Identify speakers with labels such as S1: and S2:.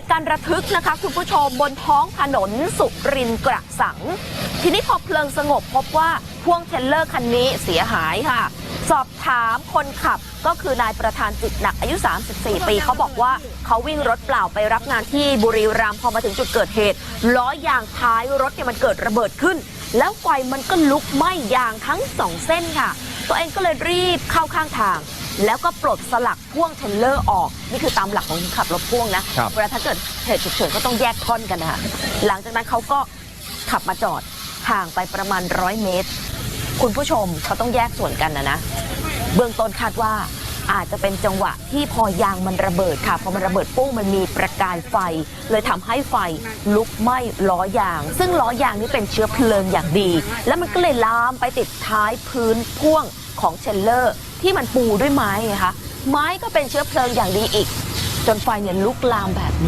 S1: ตุการณ์ระทึกนะคะคุณผู้ชมบนท้องถนนสุรินกระสัง ทีนี้พอเพลิงสงบพบว่าพ่วงเทรลเลอร์คันนี้เสียหายค่ะ สอบถามคนขับก็คือนายประธานจิตหนักอายุ 34 ปีเขาบอกว่าเขาวิ่งรถเปล่าไปรับงานที่บุรีรัมย์พอมาถึงจุดเกิดเหตุ ล้อยางท้ายรถเนี่ยมันเกิดระเบิดขึ้น แล้วไฟมันก็ลุกไหม้ยางทั้งสองเส้นค่ะ ตัวเองก็เลยรีบเข้าข้างทาง แล้วก็ปลดสลักพ่วงเทรลเลอร์ออก นี่คือตามหลักของคนขับรถพ่วงนะ ครับ เวลาถ้าเกิดเหตุฉุกเฉินก็ต้องแยกท่อนกันนะคะหลังจากนั้นเขาก็ขับมาจอดห่างไปประมาณร้อยเมตร คุณผู้ชมเขาต้องแยกส่วนกันนะนะ เบื้องต้นคาดว่าอาจจะเป็นจังหวะที่พอยางมันระเบิดค่ะพอมันระเบิดปุ้งมันมีประกายไฟ เลยทำให้ไฟลุกไหม้ล้อยาง ซึ่งล้อยางนี่เป็นเชื้อเพลิงอย่างดี แล้วมันก็เลยลามไปติดท้ายพื้นพ่วง ของเชลเลอร์ ที่มันปูด้วยไม้ไงคะไม้ก็เป็นเชื้อเพลิงอย่างดีอีก จนไฟเนี่ยลุกลามแบบนี้